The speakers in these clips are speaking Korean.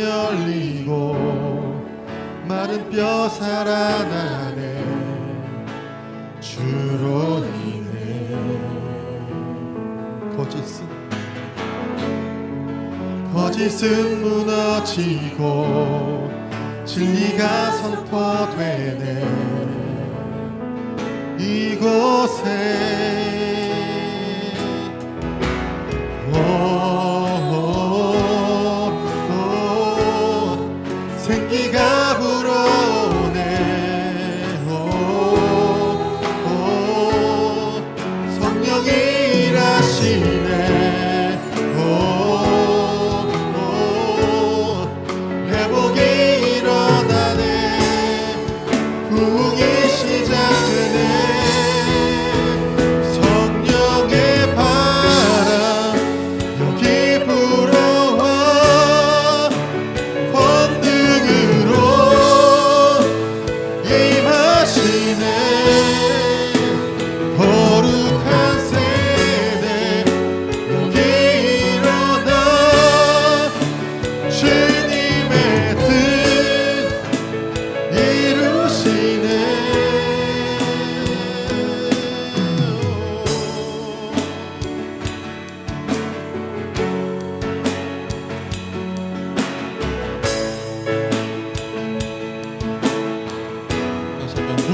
열리고 마른 뼈 살아나네. 주로 이네 거짓은 거짓은 무너지고 진리가 선포되네. 이곳에. 오.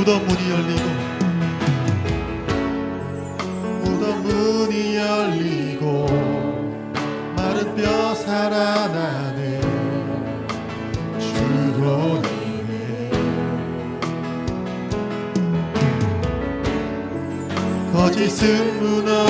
무덤 문이 열리고 무덤 문이 열리고 마른 뼈 살아나네. 주로이네 거짓은 무너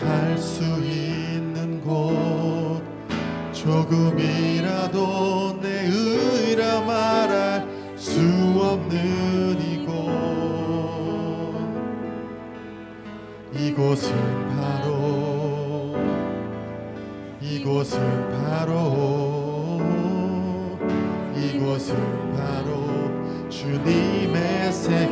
갈 수 있는 곳. 조금이라도 내 의라 말할 수 없는 이곳. 이곳은 바로 이곳은 바로 이곳은 바로 주님의 세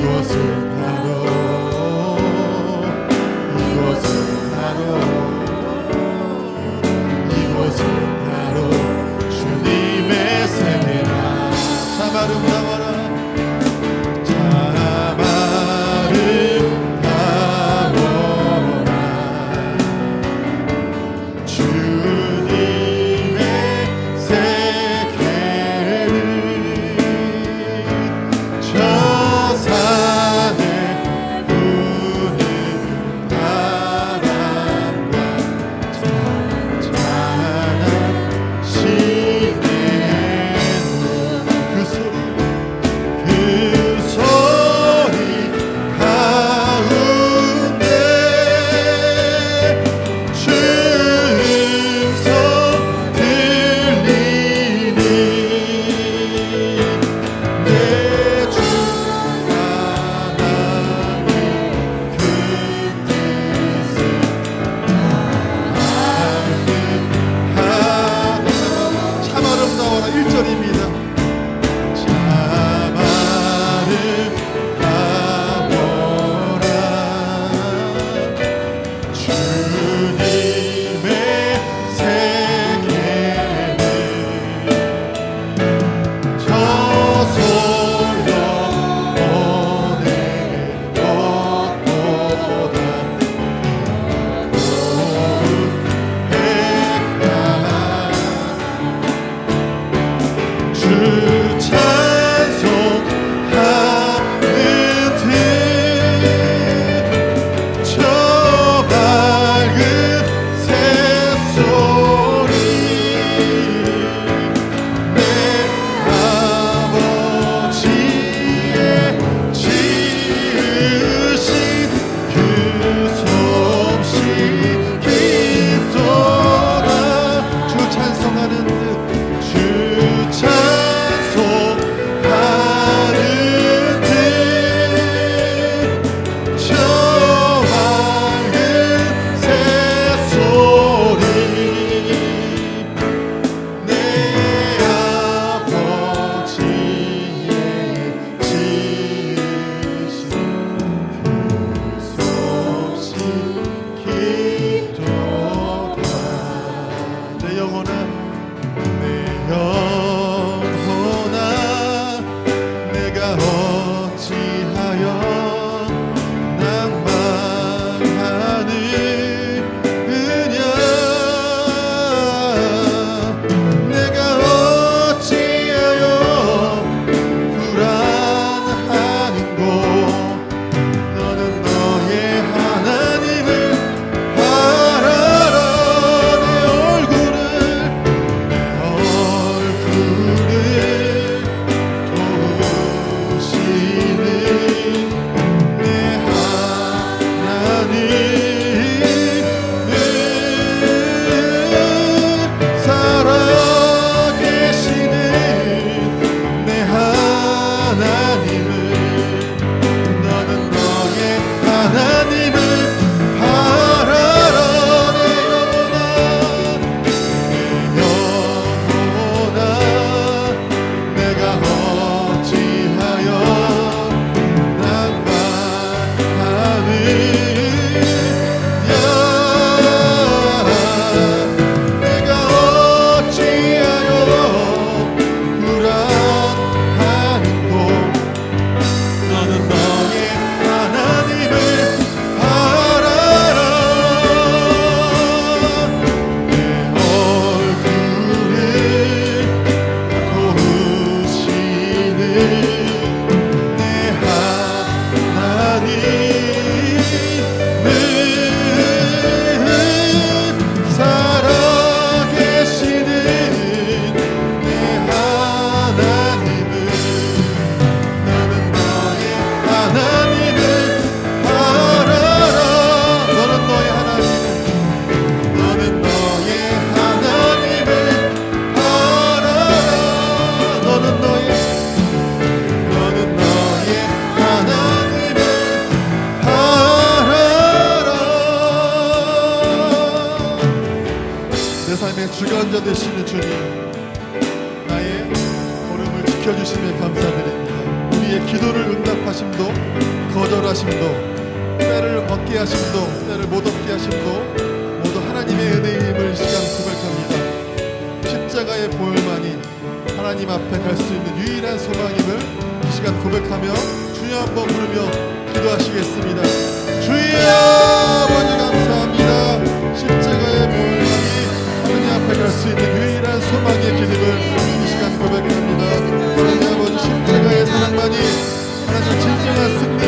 이것은 바로 이것은 바로 이것은 바로 주님의 세계라. 참 아름다워 대한 소망임을 이 시간 고백하며 주여 한번 부르며 기도하시겠습니다. 주여 아버지 감사합니다. 십자가의 보혈이 하느님 앞에 갈 수 있는 유일한 소망의 길임을 이 시간 고백합니다. 하나님 아버지 십자가의 사랑만이 하나님 진정한 승리